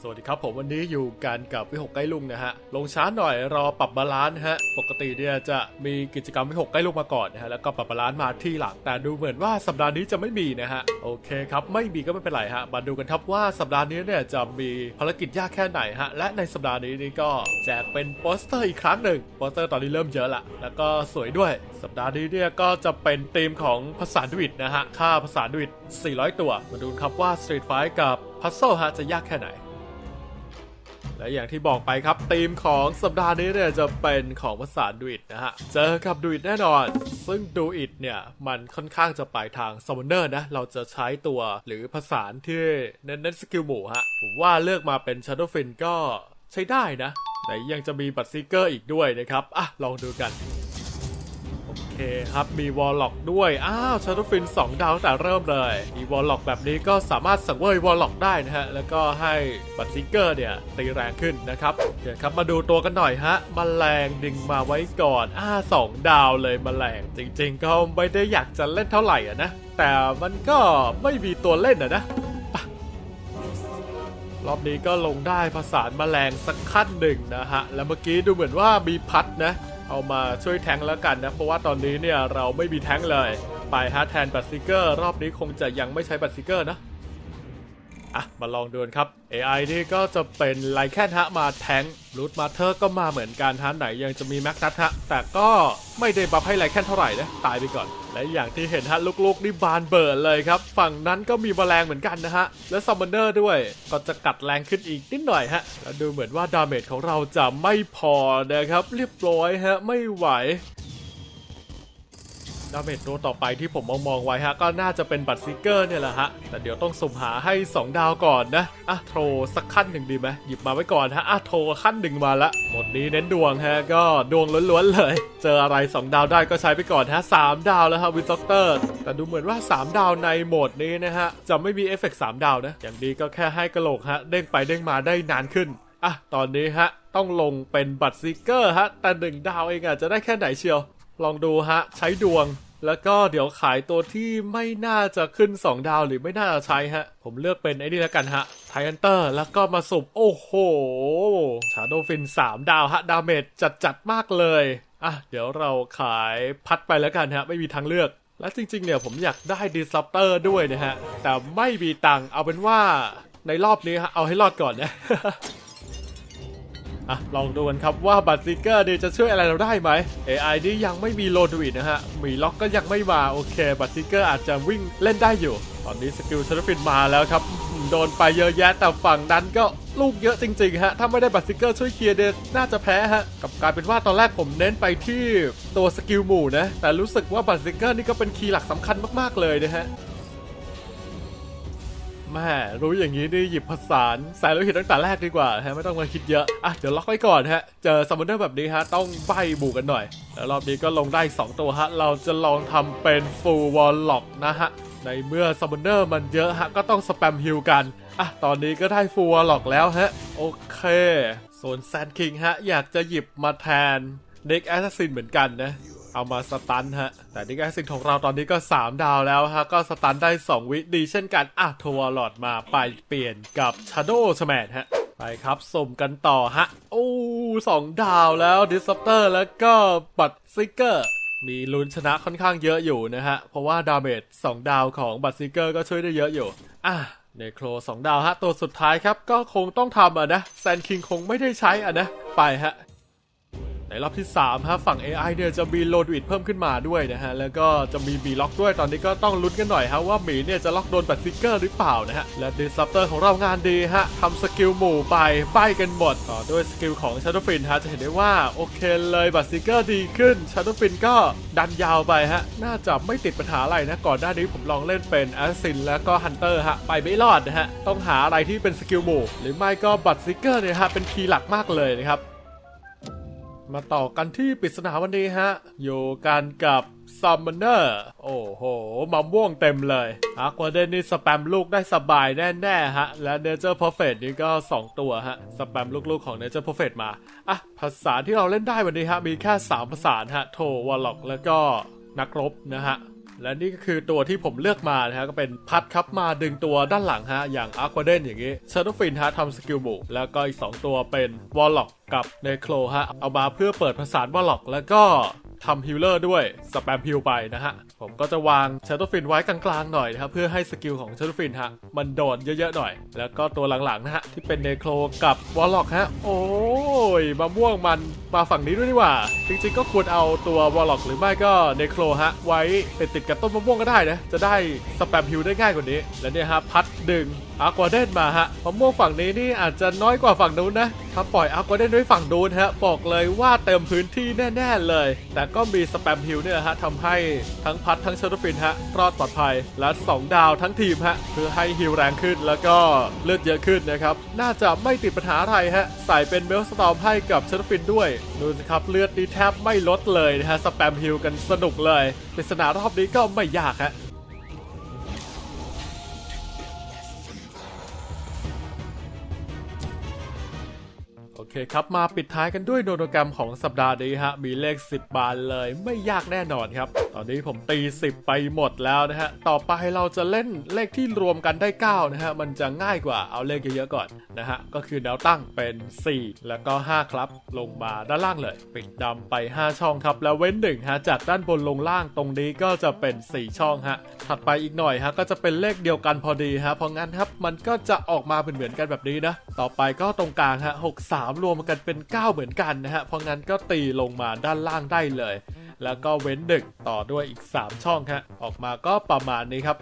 สวัสดีครับผมวันนี้อยู่กันกับวิหกใกล้ลุงนะฮะลงช้าหน่อยรอปรับบาลานซ์ฮะปกติเนี่ยจะมีกิจกรรมวิหกใกล้ลุงมาก่อนนะฮะแล้วก็ปรับบาลานซ์มาที่หลังแต่ดูเหมือนว่าสัปดาห์นี้จะไม่มีนะฮะโอเคครับไม่มีก็ไม่เป็นไรฮะมาดูกันครับว่าสัปดาห์นี้เนี่ยจะมีภารกิจยากแค่ไหนฮะและในสัปดาห์นี้นี่ก็แจกเป็นโปสเตอร์อีกครั้งหนึ่งโปสเตอร์ตอนนี้เริ่มเยอะละแล้วก็สวยด้วย สัปดาห์นี้เนี่ยก็จะเป็นธีมของภาษาดวิดนะฮะค่าภาษาดวิด400 ตัว มาดูครับว่า Street Fight กับ พัซเซิลฮะจะยากแค่ไหน และอย่างที่บอกไปครับธีมของสัปดาห์นี้เนี่ยจะเป็นของภาษาดูอิดนะฮะ เจอกับดูอิดแน่นอน ซึ่งดูอิดเนี่ย มันค่อนข้างจะไปทางซัมมอนเนอร์นะ เราจะใช้ตัวหรือภาษาที่เน้นๆสกิลหมู่ฮะ ผมว่าเลือกมาเป็น Shadow Fin ก็ใช้ได้นะแต่ยังจะมีบัตรซิเกอร์อีกด้วยนะครับ อะ ลองดูกัน เคครับ มีวอลล็อกด้วย อ้าวชาร์ฟิน 2 ดาวตั้งแต่เริ่มเลย มีวอลล็อกแบบนี้ก็สามารถสังเวยวอลล็อกได้นะฮะ แล้วก็ให้บัตรซิกเกอร์เนี่ย ตีแรงขึ้นนะครับโอเคครับ มาดูตัวกันหน่อยฮะมแมลงดึงมาไว้ก่อน อ้าสองดาวเลยมแมลง จริงๆ ก็ไม่ได้อยากจะเล่นเท่าไหร่อะนะ แต่มันก็ไม่มีตัวเล่นอะนะรอบนี้ก็ลงได้ผสานแมลงสักขั้นหนึ่งนะฮะ แล้วเมื่อกี้ดูเหมือนว่ามีพัดนะ เอามาช่วยแทงแล้วกันนะ เพราะว่าตอนนี้เนี่ยเราไม่มีแทงเลย ไปฮะแทนบัตรซิเกอร์ รอบนี้คงจะยังไม่ใช้บัตรซิเกอร์นะ อะมาลองดูนครับ AI นี่ก็จะเป็นไลแคนฮะมาแทงรูทมาเธอร์ก็มาเหมือนกันฮะไหนยังจะมีแม็กนัทฮะแต่ก็ไม่ได้บัฟให้ไลแคนเท่าไหร่นะตายไปก่อน และอย่างที่เห็นฮะลูกๆนี่บานเบิร์ดเลยครับ ฝั่งนั้นก็มีแมลงเหมือนกันนะฮะ และซัมมอนเนอร์ด้วยก็จะกัดแรงขึ้นอีกนิดหน่อยฮะแล้วดูเหมือนว่าดาเมจของเราจะไม่พอนะครับเรียบร้อยฮะไม่ไหว ดาเมจตัวต่อไปที่ผมมองมองไว้ฮะก็น่าจะเป็นบัตรซิกเกอร์เนี่ยแหละฮะ แต่เดี๋ยวต้องสุ่มหาให้ 2 ดาวก่อนนะ อะโทรสักขั้นหนึ่งดีไหมหยิบมาไว้ก่อนฮะ อะโทรขั้นหนึ่งมาละ หมดนี้เน้นดวงฮะ ก็ดวงล้วนๆเลย เจออะไร 2 ดาวได้ก็ใช้ไปก่อนฮะ3ดาวแล้วฮะวินซ็อกเตอร์ แต่ดูเหมือนว่า 3 ดาวในโหมดนี้นะฮะจะไม่มีเอฟเฟกต์3ดาวนะ อย่างดีก็แค่ให้กระโหลกฮะเด้งไปเด้งมาได้นานขึ้น อะตอนนี้ฮะต้องลงเป็นบัตรซิกเกอร์ฮะแต่หนึ่งดาวเองอะจะได้แค่ไหนเชียว ลองดูฮะ ใช้ดวง แล้วก็เดี๋ยวขายตัวที่ไม่น่าจะขึ้น 2 ดาวหรือไม่น่าจะใช้ฮะ ผมเลือกเป็นไอ้นี่แล้วกันฮะไทแอนเตอร์แล้วก็มาสุบโอ้โหชาโดฟิน 3 ดาวฮะ ดาเมจจัดจัดมากเลย อะ เดี๋ยวเราขายพัดไปแล้วกันฮะ ไม่มีทางเลือกและจริงๆ เนี่ยผมอยากได้ดิสลอปเตอร์ด้วยนะฮะ แต่ไม่มีตังค์เอาเป็นว่าในรอบนี้ฮะ เอาให้รอดก่อนนะ อะลองดูกันครับว่าบัตซิกเกอร์นี่จะช่วยอะไรเราได้ไหม AI นี่ยังไม่มีโลดูอิดนะฮะมีล็อกก็ยังไม่มาโอเคบัตซิกเกอร์อาจจะวิ่งเล่นได้อยู่ ตอนนี้สกิลชาร์ฟินมาแล้วครับโดนไปเยอะแยะแต่ฝั่งนั้นก็ลูกเยอะจริงๆฮะถ้าไม่ได้บัตซิกเกอร์ช่วยเคลียร์เดนน่าจะแพ้ฮะกับกลายเป็นว่าตอนแรกผมเน้นไปที่ตัวสกิลหมู่นะแต่รู้สึกว่าบัตซิกเกอร์นี่ก็เป็นคีย์หลักสำคัญมากๆเลยนะฮะ แม่รู้อย่างนี้นี่หยิบผสานสายโลหิตตั้งแต่แรกดีกว่าฮะไม่ต้องมาคิดเยอะอะเดี๋ยวล็อกไว้ก่อนฮะเจอซัมมอนเนอร์แบบนี้ฮะต้องใบบูกันหน่อยแล้วรอบนี้ก็ลงได้ 2 ตัวฮะเราจะลองทำเป็นฟูลวอลล็อกนะฮะในเมื่อซัมมอนเนอร์มันเยอะฮะก็ต้องสแปมฮิลกันอะตอนนี้ก็ได้ฟูลวอลล็อกแล้วฮะโอเคส่วนแซนคิงฮะอยากจะหยิบมาแทนเด็กแอสซินเหมือนกันนะ เอามาสตันฮะ แต่ดิกแอซินของเราตอนนี้ก็ 3 ดาวแล้วฮะ ก็สตันได้ 2 วิดีเช่นกัน อะทัวร์หลอดมาไปเปลี่ยนกับ Shadow s m a n ฮะ ไปครับสุ่มกันต่อฮะ โอ้สองดาวแล้ว Disruptor แล้วก็บัตซิกเกอร์มีลุ้นชนะค่อนข้างเยอะอยู่นะฮะ เพราะว่าดาเมจ2ดาวของบัตซิกเกอร์ก็ช่วยได้เยอะอยู่ อะเนโคร2ดาวฮะ ตัวสุดท้ายครับ ก็คงต้องทำอะนะแซนคิงคงไม่ได้ใช้อะนะ ไปฮะ ในรอบที่3ฮะฝั่ง AI เนี่ยจะมีโลดวิดเพิ่มขึ้นมาด้วยนะฮะแล้วก็จะมีบีล็อกด้วยตอนนี้ก็ต้องลุ้นกันหน่อยฮะว่าหมีเนี่ยจะล็อกโดนบัตซิกเกอร์หรือเปล่านะฮะและดิสซัปเตอร์ของเรางานดีฮะทำสกิลหมู่ไปใบกันหมดต่อด้วยสกิลของ Shadow Fin ฮะจะเห็นได้ว่าโอเคเลยบัตซิกเกอร์ดีขึ้น Shadow Fin ก็ดันยาวไปฮะน่าจะไม่ติดปัญหาอะไรนะก่อนหน้านี้ผมลองเล่นเป็น a s s i n แล้วก็ Hunter ฮะไปไม่รอดนะฮะต้องหาอะไรที่เป็นสกิลหมู่หรือไม่ก็บัตซิกเกอร์เนี่ยฮะเป็นคีย์หลักมากเลยนะครับ มาต่อกันที่ปริศนาวันนี้ฮะ อยู่กันกับซัมมอนเนอร์ โอ้โหมัม่วงเต็มเลยอาควาเดนนี่สแปมลูกได้สบายแน่ๆฮะ และเนเจอร์พอร์เฟตนี่ก็ 2 ตัวฮะ สแปมลูกๆของเนเจอร์พอร์เฟตมา อะ ภาษาที่เราเล่นได้วันนี้ฮะ มีแค่ 3 ภาษาฮะ โทวอลล็อกแล้วก็นักรบนะฮะ และนี่ก็คือตัวที่ผมเลือกมานะฮะก็เป็นพัดครับมาดึงตัวด้านหลังฮะ อย่างอาร์ควาเดนอย่างนี้เชอร์โดฟินฮะทำสกิลบุกแล้วก็อีก 2 ตัวเป็นวอลล็อกกับเนโครฮะ เอามาเพื่อเปิดผสานวอลล็อกแล้วก็ทำฮิลเลอร์ด้วย สแปมฮิลไปนะฮะ ผมก็จะวางเชอร์โดฟินไว้กลางๆหน่อยนะครับ เพื่อให้สกิลของเชอร์โดฟินฮะ มันโดนเยอะๆหน่อย แล้วก็ตัวหลังๆนะฮะ ที่เป็นเนโครกับวอลล็อกฮะ โอ้ยมะม่วงมันมาฝั่งนี้ด้วยดีกว่า จริงๆก็ควรเอาตัววอลล็อกหรือไม่ก็เนโครฮะ ไว้เป็นติดกับต้นมะม่วงก็ได้นะ จะได้สแปมฮิลได้ง่ายกว่านี้ และเนี่ยฮะพัดดึงอาร์ควาเดนมาฮะมะม่วงฝั่งนี้นี่อาจจะน้อยกว่าฝั่งนู้นนะ ถ้าปล่อยอาร์ควาเดนไว้ฝั่งนู้นฮะบอกเลยว่าเต็มพื้นที่แน่ๆเลย แต่ก็มีสแปมฮิลเนี่ยฮะทำให้ทั้งพัดทั้งเชอร์ฟินฮะรอดปลอดภัยและ 2 ดาวทั้งทีมฮะเพื่อให้ฮิลแรงขึ้นแล้วก็เลือดเยอะขึ้นนะครับน่าจะไม่ติดปัญหาอะไรฮะใส่เป็นเบลสตอมให้กับเชอร์ฟินด้วยดูสิครับเลือดนี่แทบไม่ลดเลยนะฮะสแปมฮิลกันสนุกเลยปริศนารอบนี้ก็ไม่ยากฮะ เคครับ มาปิดท้ายกันด้วยโนโนกรรมของสัปดาห์นี้ฮะ มีเลข 10 บานเลยไม่ยากแน่นอนครับ ตอนนี้ผมตี 10 ไปหมดแล้วนะฮะ ต่อไปเราจะเล่นเลขที่รวมกันได้ 9 นะฮะ มันจะง่ายกว่าเอาเลขเยอะๆก่อนนะฮะ ก็คือแนวตั้งเป็น 4 แล้วก็ 5 ครับ ลงมาด้านล่างเลย ปิดดำไป 5 ช่องครับ แล้วเว้นหนึ่งฮะจากด้านบนลงล่างตรงนี้ก็จะเป็น 4 ช่องฮะถัดไปอีกหน่อยฮะก็จะเป็นเลขเดียวกันพอดีฮะเพราะงั้นครับมันก็จะออกมาเหมือนๆกันแบบนี้นะต่อไปก็ตรงกลางฮะ63รวมกันเป็น 9 เหมือนกันนะฮะ เพราะงั้นก็ตีลงมาด้านล่างได้เลย แล้วก็เว้นดึกต่อด้วยอีก 3 ช่องฮะ ออกมาก็ประมาณนี้ครับ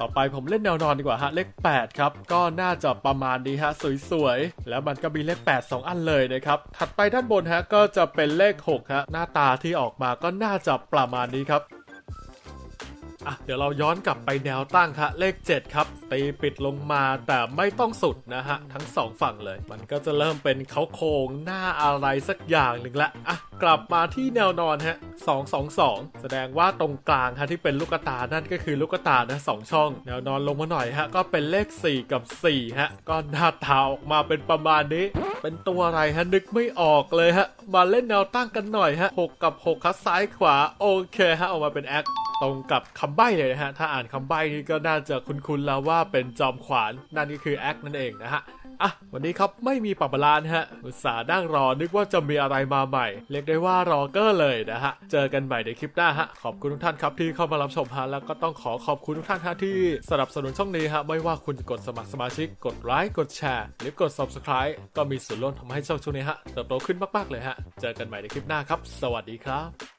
ต่อไปผมเล่นแนวนอนดีกว่าฮะ เลข 8 ครับ ก็น่าจะประมาณนี้ฮะ สวยๆ แล้วมันก็มีเลข 8 2 อันเลยนะครับ ถัดไปด้านบนฮะก็จะเป็นเลข 6 ฮะ หน้าตาที่ออกมาก็น่าจะประมาณนี้ครับ อะเดี๋ยวเราย้อนกลับไปแนวตั้งครับเลข 7 ครับ ตีปิดลงมาแต่ไม่ต้องสุดนะฮะ ทั้งสองฝั่งเลย มันก็จะเริ่มเป็นเขาโครงหน้าอะไรสักอย่างหนึ่งละอะกลับมาที่แนวนอนฮะ2 2 2 แสดงว่าตรงกลางฮะที่เป็นลูกตานั่นก็คือลูกตานะสองช่อง แนวนอนลงมาหน่อยฮะก็เป็นเลข 4 กับ4ฮะก็หน้าตาออกมาเป็นประมาณนี้ เป็นตัวอะไรฮะนึกไม่ออกเลยฮะมาเล่นแนวตั้งกันหน่อยฮะ6กับ6คัดซ้ายขวาโอเคฮะออกมาเป็นแอค ตรงกับคำใบ้เลยนะฮะ ถ้าอ่านคำใบ้นี่ก็น่าจะคุ้นๆแล้วว่าเป็นจอมขวาน นั่นก็คือแอคนั่นเองนะฮะอะวันนี้ครับไม่มีปรับบาลานฮะอุตส่าห์นั่งรอนึกว่าจะมีอะไรมาใหม่ เรียกได้ว่ารอเกอร์เลยนะฮะ เจอกันใหม่ในคลิปหน้าฮะ ขอบคุณทุกท่านครับที่เข้ามารับชมฮะแล้วก็ต้องขอขอบคุณทุกท่านฮะที่สนับสนุนช่องนี้ฮะ ไม่ว่าคุณจะกดสมัครสมาชิก กดไลค์กดแชร์ หรือกด subscribe ก็มีส่วนร่วมทำให้ช่องช่วงนี้ฮะเติบโตขึ้นมากๆเลยฮะ เจอกันใหม่ในคลิปหน้าครับ สวัสดีครับ